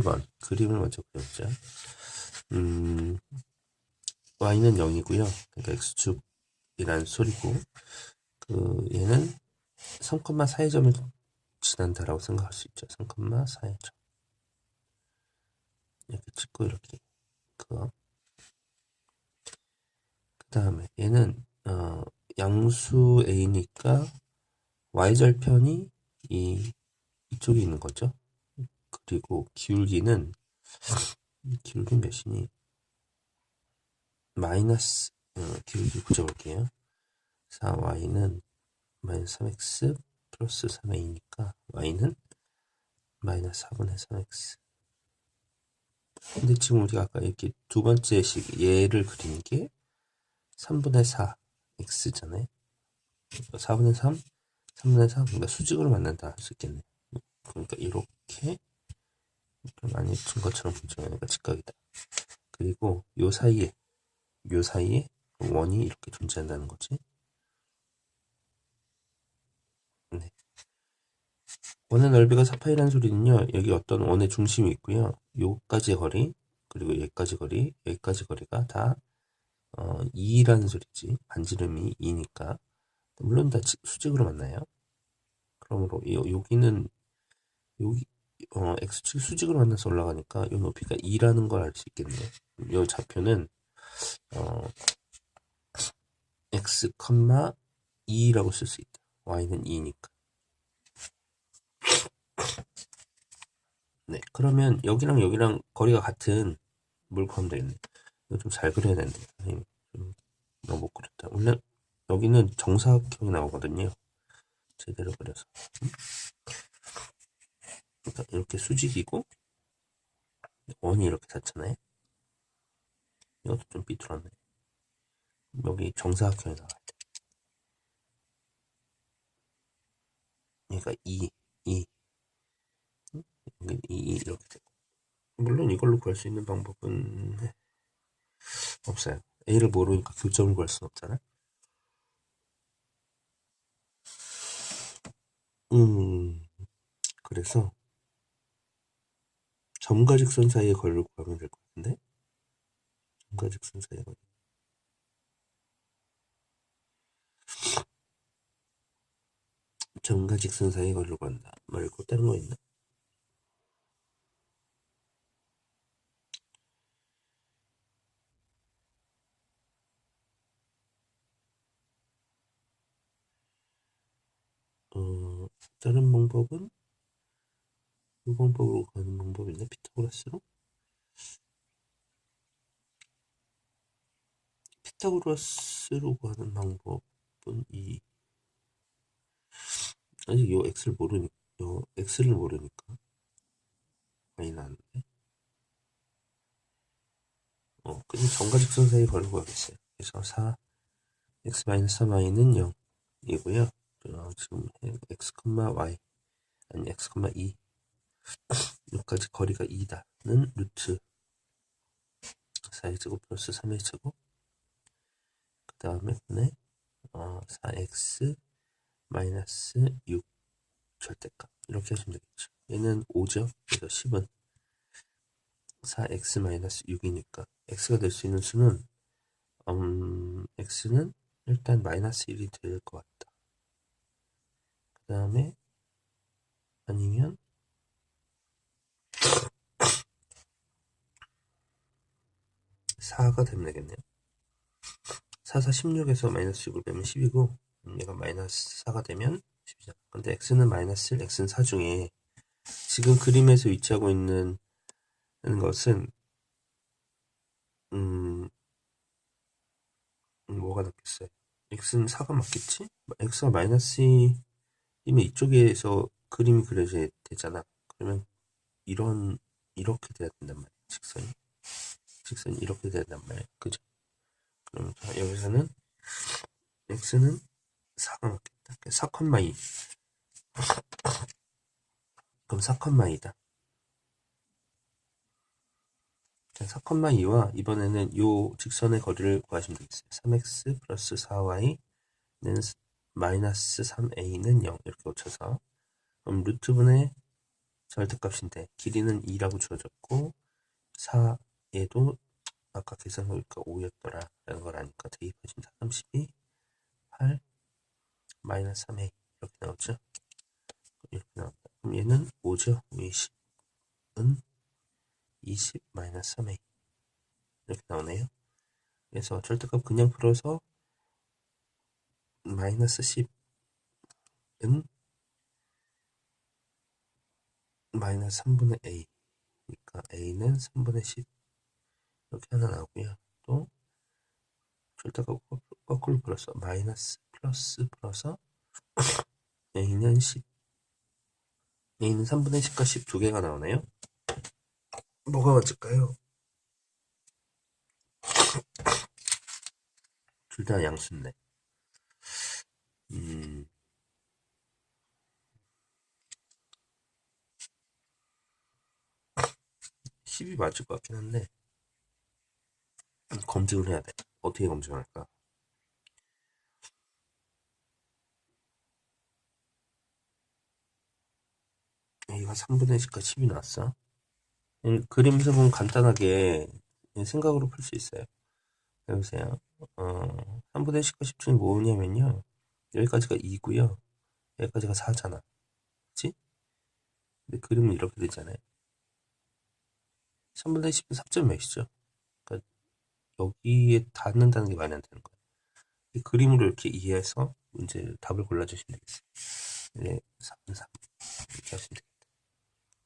1번 그림을 먼저 그려보자. 음, y는 0이고요. 그러니까 x축이라는 소리고 그 얘는 3,4의 점을 지난다라고 생각할 수 있죠. 3,4의 점. 이렇게 찍고 이렇게 그거. 그 다음에 얘는 어, 양수 a니까 y절편이 이 이쪽에 있는 거죠. 그리고 기울기는 기울기 몇이니? 마이너스 어, 기울기 붙여볼게요. 4y는 마이너스 3x 플러스 3a니까 y는 마이너스 4분의 3x 근데 지금 우리가 아까 이렇게 두 번째 식 얘를 그리는 게 3분의 4 x잖아요. 4분의 3, 3분의 3 그러니까 수직으로 만난다 할 수 있겠네. 그러니까 이렇게 많이 준 것처럼. 그러니까 직각이다. 그리고 요 사이에 요 사이에 원이 이렇게 존재한다는 거지. 네. 원의 넓이가 4파이라는 소리는요. 여기 어떤 원의 중심이 있고요. 요까지 거리 그리고 여기까지 거리 여기까지 거리가 다 어, 2라는 소리지. 반지름이 2니까 물론 다 지- 수직으로 만나요. 그러므로 요, 여기는 여기 어, x축이 수직으로 만나서 올라가니까 이 높이가 2라는 걸 알 수 있겠네요. 이 좌표는 어, x, 2라고 쓸 수 있다. y는 2니까. 네, 그러면 여기랑 여기랑 거리가 같은 물 구하면 되겠네. 이거 좀 잘 그려야 되는데, 선생님. 좀 너무 못 그렸다. 원래 여기는 정사각형이 나오거든요. 제대로 그려서. 이렇게 수직이고, 원이 이렇게 닿잖아요. 이것도 좀 삐뚤었네. 여기 정사각형이 나와야 돼. 그러니까 2, 2. 여기 2, 이렇게 되고. 물론 이걸로 구할 수 있는 방법은 없어요. A를 모르니까 교점을 구할 수는 없잖아. 음, 그래서 점과 직선 사이의 거리를 구하면 될 것 같은데? 점과 직선 사이의 거리. 점과 직선 사이의 거리를 구한다. 말고 다른 거 있나? 어, 다른 방법은 이 방법으로 가는 방법이 있나? 피타고라스로? 피타고라스로 가는 방법은 이 아직 요 x를 모르니 요 x를 모르니까 많이 나는데 어 그냥 점과 직선 사이 걸고 가겠어요 그래서 4 x 마이너스 3y는 0이고요 어, 지금 x, y 아니 x, 2 여기까지 거리가 2다는 루트 4의 제곱 플러스 3의 제곱. 그 다음에 분의 어, 4x 마이너스 6 절대값. 이렇게 하시면 되겠죠. 얘는 5죠 그래서 10은. 4x 마이너스 6이니까 x가 될 수 있는 수는 음, x는 일단 마이너스 1이 될 것 같다. 그 다음에 아니면 사가 되면 되겠네요. 4, 4, 16에서 마이너스 6을 빼면 10이고, 얘가 마이너스 4가 되면 10이잖아. 근데 x는 마이너스 1, x는 4 중에 지금 그림에서 위치하고 있는 것은, 음, 음, 뭐가 낫겠어요? x는 4가 맞겠지? x가 마이너스 2이면 이쪽에서 그림이 그려져야 되잖아. 그러면 이런, 이렇게 돼야 된단 말이야, 직선이. 직선이 이렇게 된단 말이에요. 그죠? 그럼 자, 여기서는 x는 4가 맞겠다. 4컴마 2. 그럼 4컴마 2다. 자, 4컴마 2와 이번에는 요 직선의 거리를 구하시면 되겠어요. 3x 플러스 4y는 마이너스 3a는 0 이렇게 고쳐서 그럼 루트분의 절대값인데 길이는 2라고 주어졌고 4 에도 아까 계산해보니까 5였더라 라는 걸 아니까 대입하시면 32 8 마이너스 3a 이렇게 나오죠? 이렇게 나온다. 그럼 얘는 5죠? 20은 20 마이너스 3a 이렇게 나오네요. 그래서 절대값 그냥 풀어서 마이너스 10은 마이너스 3분의 a. 그러니까 a는 3분의 10 이렇게 하나 나오고요. 또 거- 거꾸로 풀어서 마이너스 플러스 풀어서 a는 10 a는 3분의 10과 10두 개가 나오네요. 뭐가 맞을까요? 둘 다 양수인데. 음, 십이 맞을 것 같긴 한데 검증을 해야 돼. 어떻게 검증할까? A가 3분의 10과 10이 나왔어. 이 그림에서 보면 간단하게 생각으로 풀 수 있어요. 해보세요. 어, 3분의 10과 10 중에 뭐냐면요. 여기까지가 2고요. 여기까지가 4잖아. 그치? 근데 그림은 이렇게 되잖아요. 3분의 10은 3점 몇이죠? 여기에 닿는다는 게 말이 안 되는 거예요. 이 그림으로 이렇게 이해해서 문제 답을 골라주시면 되겠어요. 네, 3, 3 이렇게 하시면 돼요.